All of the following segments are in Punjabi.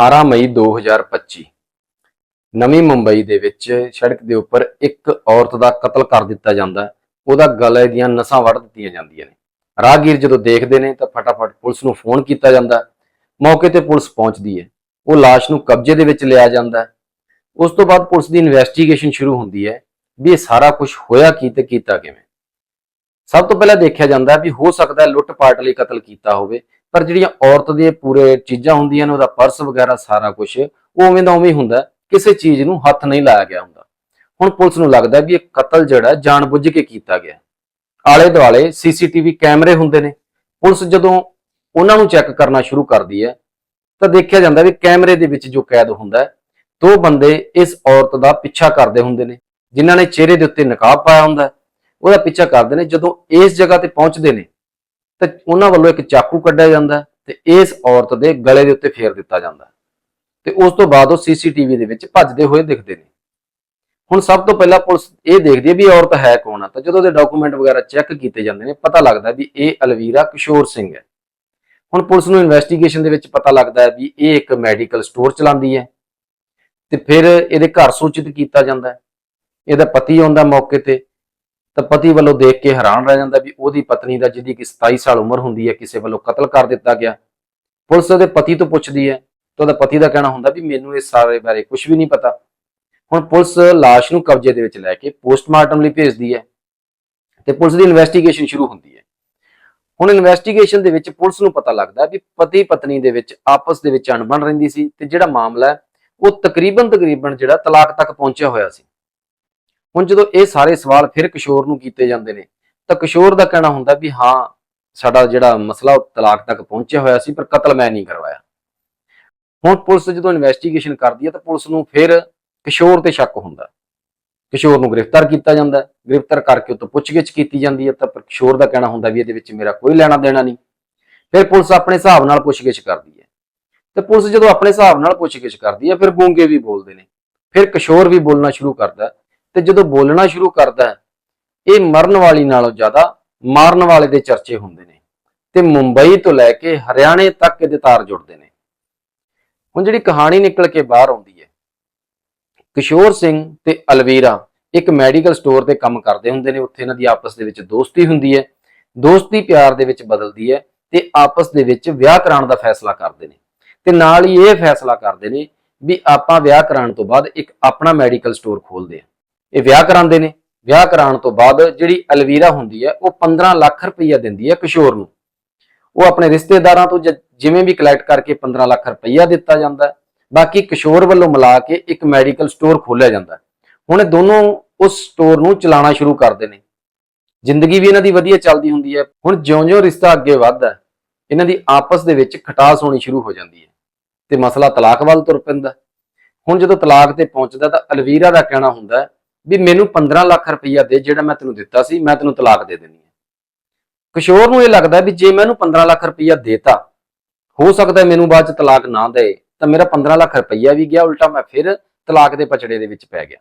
18 ਮਈ 2025 ਨਵੀਂ ਮੁੰਬਈ ਦੇ ਵਿੱਚ ਸੜਕ ਦੇ ਉੱਪਰ ਇੱਕ ਔਰਤ ਦਾ ਕਤਲ ਕਰ ਦਿੱਤਾ ਜਾਂਦਾ ਹੈ। ਉਹਦਾ ਗਲੇ ਦੀਆਂ ਨਸਾਂ ਵੱਢ ਦਿੱਤੀਆਂ ਜਾਂਦੀਆਂ ਨੇ। ਰਾਹਗੀਰ ਜਦੋਂ ਦੇਖਦੇ ਨੇ ਤਾਂ ਫਟਾਫਟ ਪੁਲਿਸ ਨੂੰ ਫੋਨ ਕੀਤਾ ਜਾਂਦਾ ਮੌਕੇ ਤੇ ਪੁਲਿਸ ਪਹੁੰਚਦੀ ਹੈ। ਉਹ ਲਾਸ਼ ਨੂੰ ਕਬਜ਼ੇ ਦੇ ਵਿੱਚ ਲਿਆ ਜਾਂਦਾ ਉਸ ਤੋਂ ਬਾਅਦ ਪੁਲਿਸ ਦੀ ਇਨਵੈਸਟੀਗੇਸ਼ਨ ਸ਼ੁਰੂ ਹੁੰਦੀ ਹੈ ਵੀ ਇਹ ਸਾਰਾ ਕੁਝ ਹੋਇਆ ਕੀ ਤੇ ਕੀਤਾ ਕਿਵੇਂ। ਸਭ ਤੋਂ ਪਹਿਲਾਂ ਦੇਖਿਆ ਜਾਂਦਾ ਵੀ ਹੋ ਸਕਦਾ ਲੁੱਟ ਪਾਟ ਲਈ ਕਤਲ ਕੀਤਾ ਹੋਵੇ। ਪਰ ਜਿਹੜੀਆਂ ਔਰਤ ਦੀਆਂ ਪੂਰੇ ਚੀਜ਼ਾਂ ਹੁੰਦੀਆਂ ਨੇ, ਉਹਦਾ ਪਰਸ ਵਗੈਰਾ ਸਾਰਾ ਕੁਝ ਉਹ ਉਵੇਂ ਦਾ ਉਵੇਂ ਹੁੰਦਾ ਕਿਸੇ ਚੀਜ਼ ਨੂੰ ਹੱਥ ਨਹੀਂ ਲਾਇਆ ਗਿਆ ਹੁੰਦਾ। ਹੁਣ ਪੁਲਿਸ ਨੂੰ ਲੱਗਦਾ ਵੀ ਇਹ ਕਤਲ ਜਿਹੜਾ ਹੈ, ਜਾਣਬੁੱਝ ਕੇ ਕੀਤਾ ਗਿਆ ਆਲੇ ਦੁਆਲੇ ਸੀਸੀਟੀਵੀ ਕੈਮਰੇ ਹੁੰਦੇ ਨੇ। ਪੁਲਿਸ ਜਦੋਂ ਉਹਨਾਂ ਨੂੰ ਚੈੱਕ ਕਰਨਾ ਸ਼ੁਰੂ ਕਰਦੀ ਹੈ, ਤਾਂ ਦੇਖਿਆ ਜਾਂਦਾ ਵੀ ਕੈਮਰੇ ਦੇ ਵਿੱਚ ਜੋ ਕੈਦ ਹੁੰਦਾ ਦੋ ਬੰਦੇ ਇਸ ਔਰਤ ਦਾ ਪਿੱਛਾ ਕਰਦੇ ਹੁੰਦੇ ਨੇ, ਜਿਨ੍ਹਾਂ ਨੇ ਚਿਹਰੇ ਦੇ ਉੱਤੇ ਨਕਾਬ ਪਾਇਆ ਹੁੰਦਾ ਉਹਦਾ ਪਿੱਛਾ ਕਰਦੇ ਨੇ ਜਦੋਂ ਇਸ ਜਗ੍ਹਾ ਤੇ ਪਹੁੰਚਦੇ ਨੇ ਤਾਂ ਉਹਨਾਂ ਵੱਲੋਂ ਇੱਕ ਚਾਕੂ ਕੱਢਿਆ ਜਾਂਦਾ ਹੈ ਤੇ ਇਸ ਔਰਤ ਦੇ ਗਲੇ ਦੇ ਉੱਤੇ ਫੇਰ ਦਿੱਤਾ ਜਾਂਦਾ ਹੈ। ਤੇ ਉਸ ਤੋਂ ਬਾਅਦ ਉਹ ਸੀਸੀਟੀਵੀ ਦੇ ਵਿੱਚ ਭੱਜਦੇ ਹੋਏ ਦਿਖਦੇ ਨੇ। ਹੁਣ ਸਭ ਤੋਂ ਪਹਿਲਾਂ ਪੁਲਿਸ ਇਹ ਦੇਖਦੀ ਹੈ ਵੀ ਔਰਤ ਹੈ ਕੌਣ ਆ। ਤਾਂ ਜਦੋਂ ਉਹਦੇ ਡਾਕੂਮੈਂਟ ਵਗੈਰਾ ਚੈੱਕ ਕੀਤੇ ਜਾਂਦੇ ਨੇ, ਪਤਾ ਲੱਗਦਾ ਵੀ ਇਹ ਅਲਵੀਰਾ ਕਿਸ਼ੋਰ ਸਿੰਘ ਹੈ। ਹੁਣ ਪੁਲਿਸ ਨੂੰ ਇਨਵੈਸਟੀਗੇਸ਼ਨ ਦੇ ਵਿੱਚ ਪਤਾ ਲੱਗਦਾ ਹੈ ਵੀ ਇਹ ਇੱਕ ਮੈਡੀਕਲ ਸਟੋਰ ਚਲਾਉਂਦੀ ਹੈ। ਤੇ ਫਿਰ ਇਹਦੇ ਘਰ ਸੂਚਿਤ ਕੀਤਾ ਜਾਂਦਾ ਹੈ। ਇਹਦਾ ਪਤੀ ਆਉਂਦਾ ਮੌਕੇ ਤੇ। ਤਾਂ ਪਤੀ ਵੱਲੋਂ ਦੇਖ ਕੇ ਹੈਰਾਨ ਰਹਿ ਜਾਂਦਾ ਵੀ ਉਹਦੀ ਪਤਨੀ ਦਾ ਜਿਹਦੀ ਕਿ 27 ਸਾਲ ਉਮਰ ਹੁੰਦੀ ਹੈ, ਕਿਸੇ ਵੱਲੋਂ ਕਤਲ ਕਰ ਦਿੱਤਾ ਗਿਆ। ਪੁਲਿਸ ਉਹਦੇ ਪਤੀ ਤੋਂ ਪੁੱਛਦੀ ਹੈ ਤਾਂ ਉਹਦਾ ਪਤੀ ਦਾ ਕਹਿਣਾ ਹੁੰਦਾ ਵੀ ਮੈਨੂੰ ਇਸ ਸਾਰੇ ਬਾਰੇ ਕੁਝ ਵੀ ਨਹੀਂ ਪਤਾ। ਹੁਣ ਪੁਲਿਸ ਲਾਸ਼ ਨੂੰ ਕਬਜ਼ੇ ਦੇ ਵਿੱਚ ਲੈ ਕੇ ਪੋਸਟਮਾਰਟਮ ਲਈ ਭੇਜਦੀ ਹੈ ਤੇ ਪੁਲਿਸ ਦੀ ਇਨਵੈਸਟੀਗੇਸ਼ਨ ਸ਼ੁਰੂ ਹੁੰਦੀ ਹੈ। ਹੁਣ ਇਨਵੈਸਟੀਗੇਸ਼ਨ ਦੇ ਵਿੱਚ ਪੁਲਿਸ ਨੂੰ ਪਤਾ ਲੱਗਦਾ ਵੀ ਪਤੀ ਪਤਨੀ ਦੇ ਵਿੱਚ ਆਪਸ ਦੇ ਵਿੱਚ ਅਣਬਣ ਰਹਿੰਦੀ ਸੀ ਤੇ ਜਿਹੜਾ ਮਾਮਲਾ ਉਹ ਤਕਰੀਬਨ ਤਕਰੀਬਨ ਜਿਹੜਾ ਤਲਾਕ ਤੱਕ ਪਹੁੰਚਿਆ ਹੋਇਆ ਸੀ। ਹੁਣ ਜਦੋਂ ਇਹ ਸਾਰੇ ਸਵਾਲ ਫਿਰ ਕਿਸ਼ੋਰ ਨੂੰ ਕੀਤੇ ਜਾਂਦੇ ਨੇ, ਤਾਂ ਕਿਸ਼ੋਰ ਦਾ ਕਹਿਣਾ ਹੁੰਦਾ ਵੀ ਹਾਂ, ਸਾਡਾ ਜਿਹੜਾ ਮਸਲਾ ਤਲਾਕ ਤੱਕ ਪਹੁੰਚਿਆ ਹੋਇਆ ਸੀ, ਪਰ ਕਤਲ ਮੈਂ ਨਹੀਂ ਕਰਵਾਇਆ। ਹੁਣ ਪੁਲਿਸ ਜਦੋਂ ਇਨਵੈਸਟੀਗੇਸ਼ਨ ਕਰਦੀ ਹੈ ਤਾਂ ਪੁਲਿਸ ਨੂੰ ਫਿਰ ਕਿਸ਼ੋਰ ਤੇ ਸ਼ੱਕ ਹੁੰਦਾ। ਕਿਸ਼ੋਰ ਨੂੰ ਗ੍ਰਿਫਤਾਰ ਕੀਤਾ ਜਾਂਦਾ ਗ੍ਰਿਫਤਾਰ ਕਰਕੇ ਉਹ ਤੋਂ ਪੁੱਛਗਿੱਛ ਕੀਤੀ ਜਾਂਦੀ ਹੈ ਤਾਂ ਪਰ ਕਿਸ਼ੋਰ ਦਾ ਕਹਿਣਾ ਹੁੰਦਾ ਵੀ ਇਹਦੇ ਵਿੱਚ ਮੇਰਾ ਕੋਈ ਲੈਣਾ ਦੇਣਾ ਨਹੀਂ। ਫਿਰ ਪੁਲਿਸ ਆਪਣੇ ਹਿਸਾਬ ਨਾਲ ਪੁੱਛਗਿੱਛ ਕਰਦੀ ਹੈ। ਤੇ ਪੁਲਿਸ ਜਦੋਂ ਆਪਣੇ ਹਿਸਾਬ ਨਾਲ ਪੁੱਛਗਿੱਛ ਕਰਦੀ ਹੈ, ਫਿਰ ਗੂੰਗੇ ਵੀ ਬੋਲਦੇ ਨੇ। ਫਿਰ ਕਿਸ਼ੋਰ ਵੀ ਬੋਲਣਾ ਸ਼ੁਰੂ ਕਰਦਾ ਤੇ ਜਦੋਂ ਬੋਲਣਾ ਸ਼ੁਰੂ ਕਰਦਾ ਹੈ, ਇਹ ਮਰਨ ਵਾਲੀ ਨਾਲੋਂ ਜ਼ਿਆਦਾ ਮਾਰਨ ਵਾਲੇ ਦੇ ਚਰਚੇ ਹੁੰਦੇ ਨੇ ਤੇ ਮੁੰਬਈ ਤੋਂ ਲੈ ਕੇ ਹਰਿਆਣੇ ਤੱਕ ਇਹਦੇ ਤਾਰ ਜੁੜਦੇ ਨੇ। ਹੁਣ ਜਿਹੜੀ ਕਹਾਣੀ ਨਿਕਲ ਕੇ ਬਾਹਰ ਆਉਂਦੀ ਹੈ, ਕਿਸ਼ੋਰ ਸਿੰਘ ਤੇ ਅਲਵੀਰਾ ਇੱਕ ਮੈਡੀਕਲ ਸਟੋਰ ਤੇ ਕੰਮ ਕਰਦੇ ਹੁੰਦੇ ਨੇ, ਉੱਥੇ ਇਹਨਾਂ ਦੀ ਆਪਸ ਦੇ ਵਿੱਚ ਦੋਸਤੀ ਹੁੰਦੀ ਹੈ, ਦੋਸਤੀ ਪਿਆਰ ਦੇ ਵਿੱਚ ਬਦਲਦੀ ਹੈ ਤੇ ਆਪਸ ਦੇ ਵਿੱਚ ਵਿਆਹ ਕਰਾਉਣ ਦਾ ਫੈਸਲਾ ਕਰਦੇ ਨੇ ਤੇ ਨਾਲ ਹੀ ਇਹ ਫੈਸਲਾ ਕਰਦੇ ਨੇ ਵੀ ਆਪਾਂ ਵਿਆਹ ਕਰਾਉਣ ਤੋਂ ਬਾਅਦ ਇੱਕ ਆਪਣਾ ਮੈਡੀਕਲ ਸਟੋਰ ਖੋਲਦੇ ਆ ਇਹ ਵਿਆਹ ਕਰਾਉਂਦੇ ਨੇ। ਵਿਆਹ ਕਰਾਉਣ ਤੋਂ ਬਾਅਦ ਜਿਹੜੀ ਅਲਵੀਰਾ ਹੁੰਦੀ ਹੈ, ਉਹ 15 ਲੱਖ ਰੁਪਈਆ ਦਿੰਦੀ ਹੈ ਕਿਸ਼ੋਰ ਨੂੰ। ਉਹ ਆਪਣੇ ਰਿਸ਼ਤੇਦਾਰਾਂ ਤੋਂ ਜਿਵੇਂ ਵੀ ਕਲੈਕਟ ਕਰਕੇ 15 ਲੱਖ ਰੁਪਈਆ ਦਿੱਤਾ ਜਾਂਦਾ ਬਾਕੀ ਕਿਸ਼ੋਰ ਵੱਲੋਂ ਮਿਲਾ ਕੇ ਇੱਕ ਮੈਡੀਕਲ ਸਟੋਰ ਖੋਲਿਆ ਜਾਂਦਾ ਹੁਣ ਦੋਨੋਂ ਉਸ ਸਟੋਰ ਨੂੰ ਚਲਾਉਣਾ ਸ਼ੁਰੂ ਕਰਦੇ ਨੇ। ਜ਼ਿੰਦਗੀ ਵੀ ਇਹਨਾਂ ਦੀ ਵਧੀਆ ਚੱਲਦੀ ਹੁੰਦੀ ਹੈ। ਹੁਣ ਜਿਉਂ-ਜਿਉਂ ਰਿਸ਼ਤਾ ਅੱਗੇ ਵੱਧਦਾ ਇਹਨਾਂ ਦੀ ਆਪਸ ਦੇ ਵਿੱਚ ਖਟਾਸ ਹੋਣੀ ਸ਼ੁਰੂ ਹੋ ਜਾਂਦੀ ਹੈ ਤੇ ਮਸਲਾ ਤਲਾਕ ਵੱਲ ਤੁਰ ਪੈਂਦਾ ਹੁਣ ਜਦੋਂ ਤਲਾਕ ਤੇ ਪਹੁੰਚਦਾ ਤਾਂ ਅਲਵੀਰਾ ਦਾ ਕਹਿਣਾ ਹੁੰਦਾ ਵੀ ਮੈਨੂੰ 15 ਲੱਖ ਰੁਪਈਆ ਦੇ ਜਿਹੜਾ ਮੈਂ ਤੈਨੂੰ ਦਿੱਤਾ ਸੀ, ਮੈਂ ਤੈਨੂੰ ਤਲਾਕ ਦੇ ਦੇਣੀ ਹੈ। ਕਿਸ਼ੋਰ ਨੂੰ ਇਹ ਲੱਗਦਾ ਵੀ ਜੇ ਮੈਂ ਇਹਨੂੰ 15 ਲੱਖ ਰੁਪਈਆ ਦੇਤਾ, ਹੋ ਸਕਦਾ ਮੈਨੂੰ ਬਾਅਦ ਚ ਤਲਾਕ ਨਾ ਦੇ, ਤਾਂ ਮੇਰਾ 15 ਲੱਖ ਰੁਪਈਆ ਵੀ ਗਿਆ, ਉਲਟਾ ਮੈਂ ਫਿਰ ਤਲਾਕ ਦੇ ਪਚੜੇ ਦੇ ਵਿੱਚ ਪੈ ਗਿਆ।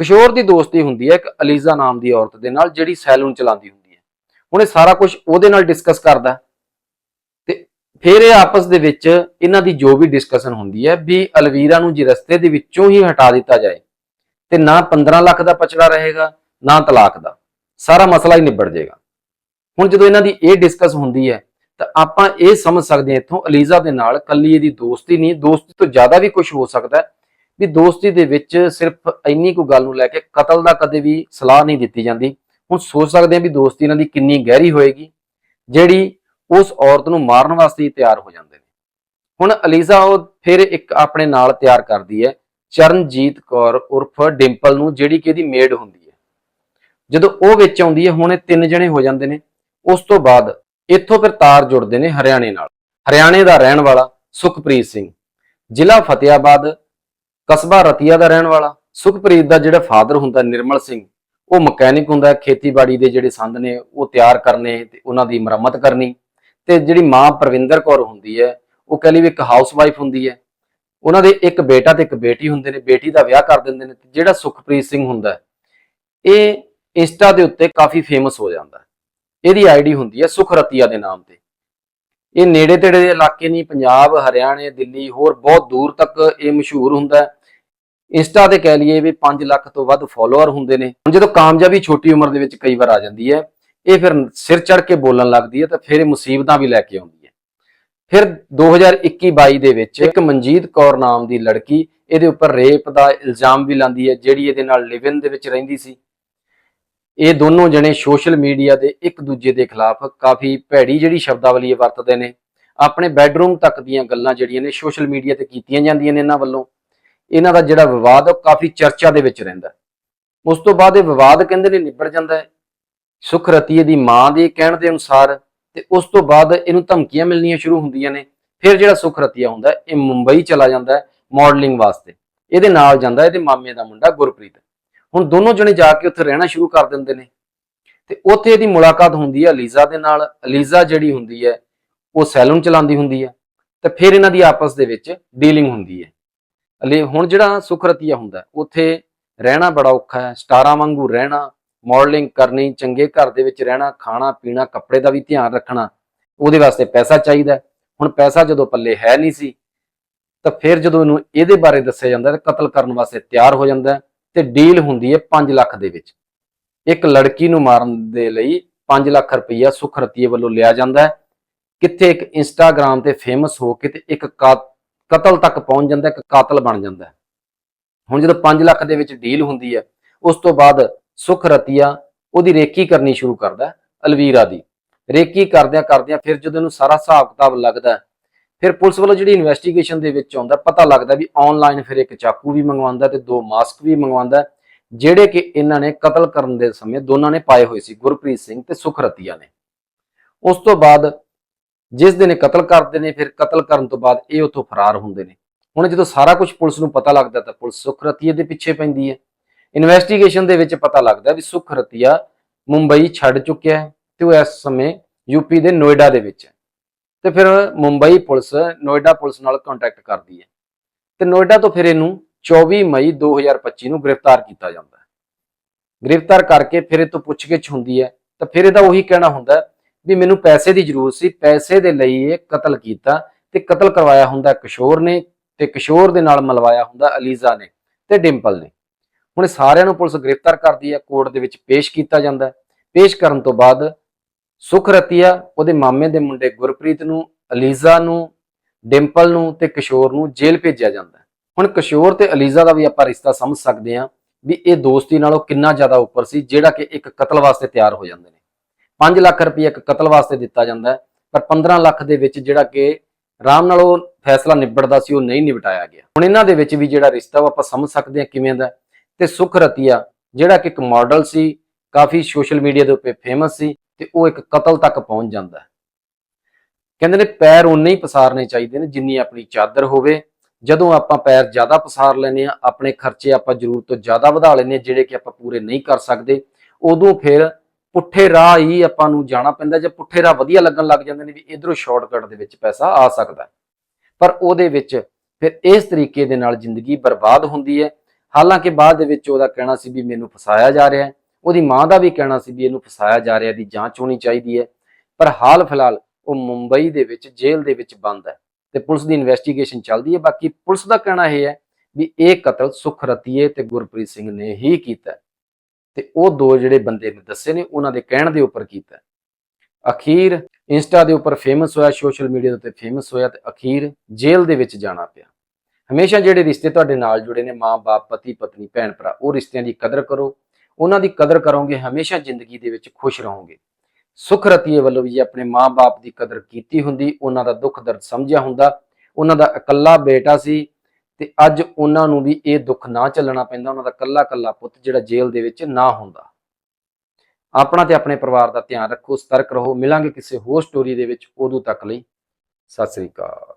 ਕਿਸ਼ੋਰ ਦੀ ਦੋਸਤੀ ਹੁੰਦੀ ਹੈ ਇੱਕ ਅਲੀਜ਼ਾ ਨਾਮ ਦੀ ਔਰਤ ਦੇ ਨਾਲ, ਜਿਹੜੀ ਸੈਲੂਨ ਚਲਾਉਂਦੀ ਹੁੰਦੀ ਹੈ। ਹੁਣ ਇਹ ਸਾਰਾ ਕੁਝ ਉਹਦੇ ਨਾਲ ਡਿਸਕਸ ਕਰਦਾ ਤੇ ਫਿਰ ਇਹ ਆਪਸ ਦੇ ਵਿੱਚ ਇਹਨਾਂ ਦੀ ਜੋ ਵੀ ਡਿਸਕਸ਼ਨ ਹੁੰਦੀ ਹੈ, ਵੀ ਅਲਵੀਰਾ ਨੂੰ ਜੇ ਰਸਤੇ ਦੇ ਵਿੱਚੋਂ ਹੀ ਹਟਾ ਦਿੱਤਾ ਜਾਏ ਤੇ ਨਾ 15 ਲੱਖ ਦਾ ਪਚੜਾ ਰਹੇਗਾ, ਨਾ ਤਲਾਕ ਦਾ। ਸਾਰਾ ਮਸਲਾ ਹੀ ਨਿਬੜ ਜਾਏਗਾ। ਹੁਣ ਜਦੋਂ ਇਹਨਾਂ ਦੀ ਇਹ ਡਿਸਕਸ ਹੁੰਦੀ ਹੈ, ਤਾਂ ਆਪਾਂ ਇਹ ਸਮਝ ਸਕਦੇ ਹਾਂ ਇੱਥੋਂ ਅਲੀਜ਼ਾ ਦੇ ਨਾਲ ਕੱਲੀ ਇਹਦੀ ਦੋਸਤੀ ਨਹੀਂ, ਦੋਸਤੀ ਤੋਂ ਜ਼ਿਆਦਾ ਵੀ ਕੁਝ ਹੋ ਸਕਦਾ ਹੈ ਵੀ ਦੋਸਤੀ ਦੇ ਵਿੱਚ ਸਿਰਫ ਇੰਨੀ ਕੁ ਗੱਲ ਨੂੰ ਲੈ ਕੇ ਕਤਲ ਦਾ ਕਦੇ ਵੀ ਸਲਾਹ ਨਹੀਂ ਦਿੱਤੀ ਜਾਂਦੀ। ਹੁਣ ਸੋਚ ਸਕਦੇ ਹਾਂ ਵੀ ਦੋਸਤੀ ਇਹਨਾਂ ਦੀ ਕਿੰਨੀ ਗਹਿਰੀ ਹੋਏਗੀ, ਜਿਹੜੀ ਉਸ ਔਰਤ ਨੂੰ ਮਾਰਨ ਵਾਸਤੇ ਤਿਆਰ ਹੋ ਜਾਂਦੇ ਨੇ। ਹੁਣ ਅਲੀਜ਼ਾ ਉਹ ਫਿਰ ਇੱਕ ਆਪਣੇ ਨਾਲ ਤਿਆਰ ਕਰਦੀ ਹੈ ਚਰਨਜੀਤ ਕੌਰ ਉਰਫ ਡਿੰਪਲ ਨੂੰ ਜਿਹੜੀ ਕਿ ਇਹਦੀ ਮੇਡ ਹੁੰਦੀ ਹੈ। ਜਦੋਂ ਉਹ ਵਿੱਚ ਆਉਂਦੀ ਹੈ, ਹੁਣ ਇਹ ਤਿੰਨ ਜਣੇ ਹੋ ਜਾਂਦੇ ਨੇ। ਉਸ ਤੋਂ ਬਾਅਦ ਇੱਥੋਂ ਫਿਰ ਤਾਰ ਜੁੜਦੇ ਨੇ ਹਰਿਆਣੇ ਨਾਲ। ਹਰਿਆਣੇ ਦਾ ਰਹਿਣ ਵਾਲਾ ਸੁਖਪ੍ਰੀਤ ਸਿੰਘ। ਜ਼ਿਲ੍ਹਾ ਫਤਿਆਬਾਦ ਕਸਬਾ ਰਤੀਆ ਦਾ ਰਹਿਣ ਵਾਲਾ। ਸੁਖਪ੍ਰੀਤ ਦਾ ਜਿਹੜਾ ਫਾਦਰ ਹੁੰਦਾ, ਨਿਰਮਲ ਸਿੰਘ, ਉਹ ਮਕੈਨਿਕ ਹੁੰਦਾ, ਖੇਤੀਬਾੜੀ ਦੇ ਜਿਹੜੇ ਸੰਦ ਨੇ, ਉਹ ਤਿਆਰ ਕਰਨੇ ਤੇ ਉਹਨਾਂ ਦੀ ਮੁਰੰਮਤ ਕਰਨੀ। ਤੇ ਜਿਹੜੀ ਮਾਂ ਪ੍ਰਵਿੰਦਰ ਕੌਰ ਹੁੰਦੀ ਹੈ, ਉਹ ਕਹਿ ਲਈ ਵੀ ਇੱਕ ਹਾਊਸ ਵਾਈਫ ਹੁੰਦੀ ਹੈ। ਉਹਨਾਂ ਦੇ ਇੱਕ ਬੇਟਾ ਤੇ ਇੱਕ ਬੇਟੀ ਹੁੰਦੇ ਨੇ, ਬੇਟੀ ਦਾ ਵਿਆਹ ਕਰ ਦਿੰਦੇ ਨੇ ਤੇ ਜਿਹੜਾ ਸੁਖਪ੍ਰੀਤ ਸਿੰਘ ਹੁੰਦਾ ਇਹ ਇੰਸਟਾ ਦੇ ਉੱਤੇ ਕਾਫੀ ਫੇਮਸ ਹੋ ਜਾਂਦਾ ਹੈ। ਇਹਦੀ ਆਈਡੀ ਹੁੰਦੀ ਹੈ ਸੁਖ ਰਤੀਆ ਦੇ ਨਾਮ ਤੇ। ਇਹ ਨੇੜੇ ਤੇੜੇ ਦੇ ਇਲਾਕੇ ਨਹੀਂ, ਪੰਜਾਬ, ਹਰਿਆਣੇ, ਦਿੱਲੀ, ਹੋਰ ਬਹੁਤ ਦੂਰ ਤੱਕ ਇਹ ਮਸ਼ਹੂਰ ਹੁੰਦਾ ਇੰਸਟਾ ਤੇ ਕਹਿ ਲਈਏ ਵੀ 5 ਲੱਖ ਤੋਂ ਵੱਧ ਫਾਲੋਅਰ ਹੁੰਦੇ ਨੇ। ਹੁਣ ਜਦੋਂ ਕਾਮਯਾਬੀ ਛੋਟੀ ਉਮਰ ਦੇ ਵਿੱਚ ਕਈ ਵਾਰ ਆ ਜਾਂਦੀ ਹੈ, ਇਹ ਫਿਰ ਸਿਰ ਚੜ ਕੇ ਬੋਲਣ ਲੱਗਦੀ ਹੈ ਤਾਂ ਫਿਰ ਇਹ ਮੁਸੀਬਤਾਂ ਵੀ ਲੈ ਕੇ ਆਉਂਦੀ ਹੈ। ਫਿਰ 2021-22 ਦੇ ਵਿੱਚ ਇੱਕ ਮਨਜੀਤ ਕੌਰ ਨਾਮ ਦੀ ਲੜਕੀ, ਇਹਦੇ ਉੱਪਰ ਰੇਪ ਦਾ ਇਲਜ਼ਾਮ ਵੀ ਲਾਉਂਦੀ ਹੈ, ਜਿਹੜੀ ਇਹਦੇ ਨਾਲ ਲਿਵਿਨ ਦੇ ਵਿੱਚ ਰਹਿੰਦੀ ਸੀ। ਇਹ ਦੋਨੋਂ ਜਣੇ ਸੋਸ਼ਲ ਮੀਡੀਆ ਦੇ ਇੱਕ ਦੂਜੇ ਦੇ ਖਿਲਾਫ ਕਾਫੀ ਭੈੜੀ ਜਿਹੜੀ ਸ਼ਬਦਾਵਲੀ ਵਰਤਦੇ ਨੇ। ਆਪਣੇ ਬੈੱਡਰੂਮ ਤੱਕ ਦੀਆਂ ਗੱਲਾਂ ਜਿਹੜੀਆਂ ਨੇ ਸੋਸ਼ਲ ਮੀਡੀਆ ਤੇ ਕੀਤੀਆਂ ਜਾਂਦੀਆਂ ਨੇ ਇਹਨਾਂ ਵੱਲੋਂ। ਇਹਨਾਂ ਦਾ ਜਿਹੜਾ ਵਿਵਾਦ, ਉਹ ਕਾਫੀ ਚਰਚਾ ਦੇ ਵਿੱਚ ਰਹਿੰਦਾ ਉਸ ਤੋਂ ਬਾਅਦ ਇਹ ਵਿਵਾਦ ਕਹਿੰਦੇ ਨੇ ਨਿਬੜ ਜਾਂਦਾ ਹੈ। ਸੁਖ ਰਤੀਏ ਦੀ ਮਾਂ ਦੇ ਕਹਿਣ ਦੇ ਅਨੁਸਾਰ ਤੇ ਉਸ ਤੋਂ ਬਾਅਦ ਇਹਨੂੰ ਧਮਕੀਆਂ ਮਿਲਣੀਆਂ ਸ਼ੁਰੂ ਹੁੰਦੀਆਂ ਨੇ। ਫਿਰ ਜਿਹੜਾ ਸੁਖ ਰਤੀਆ ਹੁੰਦਾ, ਇਹ ਮੁੰਬਈ ਚਲਾ ਜਾਂਦਾ ਹੈ ਮਾਡਲਿੰਗ ਵਾਸਤੇ। ਇਹਦੇ ਨਾਲ ਜਾਂਦਾ ਇਹਦੇ ਮਾਮੇ ਦਾ ਮੁੰਡਾ ਗੁਰਪ੍ਰੀਤ। ਹੁਣ ਦੋਨੋਂ ਜਣੇ ਜਾ ਕੇ ਉੱਥੇ ਰਹਿਣਾ ਸ਼ੁਰੂ ਕਰ ਦਿੰਦੇ ਨੇ। ਤੇ ਉੱਥੇ ਇਹਦੀ ਮੁਲਾਕਾਤ ਹੁੰਦੀ ਹੈ ਅਲੀਜ਼ਾ ਦੇ ਨਾਲ। ਅਲੀਜ਼ਾ ਜਿਹੜੀ ਹੁੰਦੀ ਹੈ, ਉਹ ਸੈਲੂਨ ਚਲਾਉਂਦੀ ਹੁੰਦੀ ਹੈ ਤੇ ਫਿਰ ਇਹਨਾਂ ਦੀ ਆਪਸ ਦੇ ਵਿੱਚ ਡੀਲਿੰਗ ਹੁੰਦੀ ਹੈ। ਅਲੀ ਹੁਣ ਜਿਹੜਾ ਸੁਖਰਤੀਆ ਹੁੰਦਾ, ਉੱਥੇ ਰਹਿਣਾ ਬੜਾ ਔਖਾ ਹੈ। ਸਟਾਰਾਂ ਵਾਂਗੂ ਰਹਿਣਾ ਮਾਡਲਿੰਗ ਕਰਨੀ, ਚੰਗੇ ਘਰ ਦੇ ਵਿੱਚ ਰਹਿਣਾ, ਖਾਣਾ, ਪੀਣਾ, ਕੱਪੜੇ ਦਾ ਵੀ ਧਿਆਨ ਰੱਖਣਾ, ਉਹਦੇ ਵਾਸਤੇ ਪੈਸਾ ਚਾਹੀਦਾ ਹੁਣ ਪੈਸਾ ਜਦੋਂ ਪੱਲੇ ਹੈ ਨਹੀਂ ਸੀ, ਤਾਂ ਫਿਰ ਜਦੋਂ ਇਹਨੂੰ ਇਹਦੇ ਬਾਰੇ ਦੱਸਿਆ ਜਾਂਦਾ ਤਾਂ ਕਤਲ ਕਰਨ ਵਾਸਤੇ ਤਿਆਰ ਹੋ ਜਾਂਦਾ ਹੈ ਤੇ ਡੀਲ ਹੁੰਦੀ ਹੈ 5 ਲੱਖ ਦੇ ਵਿੱਚ। ਇੱਕ ਲੜਕੀ ਨੂੰ ਮਾਰਨ ਦੇ ਲਈ 5 ਲੱਖ ਰੁਪਈਆ ਸੁਖਰਤੀਏ ਵੱਲੋਂ ਲਿਆ ਜਾਂਦਾ ਹੈ। ਕਿੱਥੇ ਇੱਕ ਇੰਸਟਾਗ੍ਰam ਤੇ ਫੇਮਸ ਹੋ ਕੇ ਤੇ ਇੱਕ ਕਾ- ਕਤਲ ਤੱਕ ਪਹੁੰਚ ਜਾਂਦਾ ਇੱਕ ਕਾਤਲ ਬਣ ਜਾਂਦਾ ਹੁਣ ਜਦੋਂ 5 ਲੱਖ ਦੇ ਵਿੱਚ ਡੀਲ ਹੁੰਦੀ ਹੈ, ਉਸ ਤੋਂ ਬਾਅਦ ਸੁਖ ਰਤੀਆ, ਉਹਦੀ ਰੇਕੀ ਕਰਨੀ ਸ਼ੁਰੂ ਕਰਦਾ ਅਲਵੀਰਾ ਦੀ। ਰੇਕੀ ਕਰਦਿਆਂ ਕਰਦਿਆਂ ਫਿਰ ਜਦੋਂ ਇਹਨੂੰ ਸਾਰਾ ਹਿਸਾਬ ਕਿਤਾਬ ਲੱਗਦਾ ਫਿਰ ਪੁਲਿਸ ਵੱਲੋਂ ਜਿਹੜੀ ਇਨਵੈਸਟੀਗੇਸ਼ਨ ਦੇ ਵਿੱਚ ਆਉਂਦਾ ਪਤਾ ਲੱਗਦਾ ਵੀ ਆਨਲਾਈਨ ਫਿਰ ਇੱਕ ਚਾਕੂ ਵੀ ਮੰਗਵਾਉਂਦਾ ਤੇ ਦੋ ਮਾਸਕ ਵੀ ਮੰਗਵਾਉਂਦਾ ਜਿਹੜੇ ਕਿ ਇਹਨਾਂ ਨੇ ਕਤਲ ਕਰਨ ਦੇ ਸਮੇਂ ਦੋਨਾਂ ਨੇ ਪਾਏ ਹੋਏ ਸੀ, ਗੁਰਪ੍ਰੀਤ ਸਿੰਘ ਤੇ ਸੁਖਰਤੀਆ ਨੇ। ਉਸ ਤੋਂ ਬਾਅਦ ਜਿਸ ਦਿਨ ਇਹ ਕਤਲ ਕਰਦੇ ਨੇ, ਫਿਰ ਕਤਲ ਕਰਨ ਤੋਂ ਬਾਅਦ ਇਹ ਉੱਥੋਂ ਫਰਾਰ ਹੁੰਦੇ ਨੇ। ਹੁਣ ਜਦੋਂ ਸਾਰਾ ਕੁਝ ਪੁਲਿਸ ਨੂੰ ਪਤਾ ਲੱਗਦਾ ਤਾਂ ਪੁਲਿਸ ਸੁਖਰਤੀਆ ਦੇ ਪਿੱਛੇ ਪੈਂਦੀ ਹੈ। ਇਨਵੈਸਟੀਗੇਸ਼ਨ ਦੇ ਵਿੱਚ ਪਤਾ ਲੱਗਦਾ ਵੀ ਸੁਖਰਤੀਆ ਮੁੰਬਈ ਛੱਡ ਚੁੱਕਿਆ ਹੈ ਤੇ ਉਹ ਇਸ ਸਮੇਂ ਯੂਪੀ ਦੇ ਨੋਇਡਾ ਦੇ ਵਿੱਚ ਹੈ। ਤੇ ਫਿਰ ਮੁੰਬਈ ਪੁਲਿਸ ਨੋਇਡਾ ਪੁਲਿਸ ਨਾਲ ਕੰਟੈਕਟ ਕਰਦੀ ਹੈ। ਤੇ ਨੋਇਡਾ ਤੋਂ ਫਿਰ ਇਹਨੂੰ 24 ਮਈ 2025 ਨੂੰ ਗ੍ਰਿਫਤਾਰ ਕੀਤਾ ਜਾਂਦਾ ਹੈ। ਗ੍ਰਿਫਤਾਰ ਕਰਕੇ ਫਿਰ ਇਹ ਤੋਂ ਪੁੱਛਗਿੱਛ ਹੁੰਦੀ ਹੈ। ਤਾਂ ਫਿਰ ਇਹਦਾ ਉਹੀ ਕਹਿਣਾ ਹੁੰਦਾ ਵੀ ਮੈਨੂੰ ਪੈਸੇ ਦੀ ਜ਼ਰੂਰਤ ਸੀ, ਪੈਸੇ ਦੇ ਲਈ ਇਹ ਕਤਲ ਕੀਤਾ ਤੇ ਕਤਲ ਕਰਵਾਇਆ ਹੁੰਦਾ ਕਿਸ਼ੋਰ ਨੇ ਤੇ ਕਿਸ਼ੋਰ ਦੇ ਨਾਲ ਮਲਵਾਇਆ ਹੁੰਦਾ ਅਲੀਜ਼ਾ ਨੇ ਤੇ ਡਿੰਪਲ ਨੇ। ਹੁਣ ਸਾਰਿਆਂ ਨੂੰ ਪੁਲਿਸ ਗ੍ਰਿਫਤਾਰ ਕਰਦੀ ਹੈ, ਕੋਰਟ ਦੇ ਵਿੱਚ ਪੇਸ਼ ਕੀਤਾ ਜਾਂਦਾ ਹੈ। ਪੇਸ਼ ਕਰਨ ਤੋਂ ਬਾਅਦ ਸੁਖਰਤੀਆ ਉਹਦੇ ਮਾਮੇ ਦੇ ਮੁੰਡੇ ਗੁਰਪ੍ਰੀਤ ਨੂੰ, ਅਲੀਜ਼ਾ ਨੂੰ, ਡਿੰਪਲ ਨੂੰ ਤੇ ਕਿਸ਼ੋਰ ਨੂੰ ਜੇਲ੍ਹ ਭੇਜਿਆ ਜਾਂਦਾ ਹੈ। ਹੁਣ ਕਿਸ਼ੋਰ ਤੇ ਅਲੀਜ਼ਾ ਦਾ ਵੀ ਆਪਾਂ ਰਿਸ਼ਤਾ ਸਮਝ ਸਕਦੇ ਹਾਂ ਵੀ ਇਹ ਦੋਸਤੀ ਨਾਲੋਂ ਕਿੰਨਾ ਜ਼ਿਆਦਾ ਉੱਪਰ ਸੀ, ਜਿਹੜਾ ਕਿ ਇੱਕ ਕਤਲ ਵਾਸਤੇ ਤਿਆਰ ਹੋ ਜਾਂਦੇ ਨੇ। 5 ਲੱਖ ਰੁਪਏ ਇੱਕ ਕਤਲ ਵਾਸਤੇ ਦਿੱਤਾ ਜਾਂਦਾ ਪਰ 15 ਲੱਖ ਦੇ ਵਿੱਚ ਜਿਹੜਾ ਕਿ ਆਰਾਮ ਨਾਲ ਉਹ ਫੈਸਲਾ ਨਿਬੜਦਾ ਸੀ, ਉਹ ਨਹੀਂ ਨਿਬਟਾਇਆ ਗਿਆ। ਹੁਣ ਇਹਨਾਂ ਦੇ ਵਿੱਚ ਵੀ ਜਿਹੜਾ ਰਿਸ਼ਤਾ ਉਹ ਆਪਾਂ ਸਮਝ ਸਕਦੇ ਹਾਂ ਕਿਵੇਂ ਦਾ ਤੇ ਸੁਖ ਰਤੀਆ, ਜਿਹੜਾ ਕਿ ਇੱਕ ਮਾਡਲ ਸੀ, ਕਾਫੀ ਸੋਸ਼ਲ ਮੀਡੀਆ ਦੇ ਉੱਤੇ ਫੇਮਸ ਸੀ ਤੇ ਉਹ ਇੱਕ ਕਤਲ ਤੱਕ ਪਹੁੰਚ ਜਾਂਦਾ ਹੈ। ਕਹਿੰਦੇ ਨੇ ਪੈਰ ਉਨੇ ਹੀ ਪਸਾਰਨੇ ਚਾਹੀਦੇ ਨੇ ਜਿੰਨੀ ਆਪਣੀ ਚਾਦਰ ਹੋਵੇ। ਜਦੋਂ ਆਪਾਂ ਪੈਰ ਜ਼ਿਆਦਾ ਪਸਾਰ ਲੈਨੇ ਆ ਆਪਣੇ ਖਰਚੇ ਆਪਾਂ ਜ਼ਰੂਰ ਤੋਂ ਜ਼ਿਆਦਾ ਵਧਾ ਲੈਨੇ ਆ ਜਿਹੜੇ ਕਿ ਆਪਾਂ ਪੂਰੇ ਨਹੀਂ ਕਰ ਸਕਦੇ, ਉਦੋਂ ਫਿਰ ਪੁੱਠੇ ਰਾਹ ਹੀ ਆਪਾਂ ਨੂੰ ਜਾਣਾ ਪੈਂਦਾ ਜਾਂ ਪੁੱਠੇ ਰਾਹ ਵਧੀਆ ਲੱਗਣ ਲੱਗ ਜਾਂਦੇ ਨੇ ਵੀ ਇਧਰੋਂ ਸ਼ਾਰਟਕਟ ਦੇ ਵਿੱਚ ਪੈਸਾ ਆ ਸਕਦਾ ਪਰ ਉਹਦੇ ਵਿੱਚ ਫਿਰ ਇਸ ਤਰੀਕੇ ਦੇ ਨਾਲ ਜ਼ਿੰਦਗੀ ਬਰਬਾਦ ਹੁੰਦੀ ਹੈ ਹਾਲਾਂਕਿ ਬਾਅਦ ਦੇ ਵਿੱਚ ਉਹਦਾ ਕਹਿਣਾ ਸੀ ਵੀ ਮੈਨੂੰ ਫਸਾਇਆ ਜਾ ਰਿਹਾ ਹੈ। ਉਹਦੀ ਮਾਂ ਦਾ ਵੀ ਕਹਿਣਾ ਸੀ ਵੀ ਇਹਨੂੰ ਫਸਾਇਆ ਜਾ ਰਿਹਾ ਦੀ ਜਾਂਚ ਹੋਣੀ ਚਾਹੀਦੀ ਹੈ। ਪਰ ਹਾਲ ਫਿਲਹਾਲ ਉਹ ਮੁੰਬਈ ਦੇ ਵਿੱਚ, ਜੇਲ੍ਹ ਦੇ ਵਿੱਚ ਬੰਦ ਹੈ ਤੇ ਪੁਲਿਸ ਦੀ ਇਨਵੈਸਟੀਗੇਸ਼ਨ ਚੱਲਦੀ ਹੈ। ਬਾਕੀ ਪੁਲਿਸ ਦਾ ਕਹਿਣਾ ਇਹ ਹੈ ਵੀ ਇਹ ਕਤਲ ਸੁਖ ਰਤੀਏ ਤੇ ਗੁਰਪ੍ਰੀਤ ਸਿੰਘ ਨੇ ਹੀ ਕੀਤਾ ਹੈ। ਤੇ ਉਹ ਦੋ ਜਿਹੜੇ ਬੰਦੇ ਨੇ ਦੱਸੇ ਨੇ, ਉਹਨਾਂ ਦੇ ਕਹਿਣ ਦੇ ਉੱਪਰ ਕੀਤਾ ਅਖੀਰ ਇੰਸਟਾ ਦੇ ਉੱਪਰ ਫੇਮਸ ਹੋਇਆ ਸੋਸ਼ਲ ਮੀਡੀਆ ਦੇ ਉੱਤੇ ਫੇਮਸ ਹੋਇਆ ਤੇ ਅਖੀਰ ਜੇਲ੍ਹ ਦੇ ਵਿੱਚ ਜਾਣਾ ਪਿਆ। ਹਮੇਸ਼ਾ ਜਿਹੜੇ ਰਿਸ਼ਤੇ ਤੁਹਾਡੇ ਨਾਲ ਜੁੜੇ ਨੇ ਮਾਂ-ਬਾਪ ਪਤੀ, ਪਤਨੀ, ਭੈਣ ਭਰਾ, ਉਹ ਰਿਸ਼ਤਿਆਂ ਦੀ ਕਦਰ ਕਰੋ। ਉਹਨਾਂ ਦੀ ਕਦਰ ਕਰੋਗੇ, ਹਮੇਸ਼ਾ ਜ਼ਿੰਦਗੀ ਦੇ ਵਿੱਚ ਖੁਸ਼ ਰਹੋਗੇ। ਸੁਖ ਰਤੀਏ ਵੱਲੋਂ ਵੀ ਜੇ ਆਪਣੇ ਮਾਂ-ਬਾਪ ਦੀ ਕਦਰ ਕੀਤੀ ਹੁੰਦੀ, ਉਹਨਾਂ ਦਾ ਦੁੱਖ ਦਰਦ ਸਮਝਿਆ ਹੁੰਦਾ। ਉਹਨਾਂ ਦਾ ਇਕੱਲਾ ਬੇਟਾ ਸੀ ਤੇ ਅੱਜ ਉਹਨਾਂ ਨੂੰ ਵੀ ਇਹ ਦੁੱਖ ਨਾ ਚੱਲਣਾ ਪੈਂਦਾ, ਉਹਨਾਂ ਦਾ ਇਕੱਲਾ ਇਕੱਲਾ ਪੁੱਤ ਜਿਹੜਾ ਜੇਲ੍ਹ ਦੇ ਵਿੱਚ ਨਾ ਹੁੰਦਾ। ਆਪਣਾ ਤੇ ਆਪਣੇ ਪਰਿਵਾਰ ਦਾ ਧਿਆਨ ਰੱਖੋ, ਸਤਰਕ ਰਹੋ। ਮਿਲਾਂਗੇ ਕਿਸੇ ਹੋਰ ਸਟੋਰੀ ਦੇ ਵਿੱਚ। ਉਦੋਂ ਤੱਕ ਲਈ ਸਤਿ ਸ੍ਰੀ ਅਕਾਲ।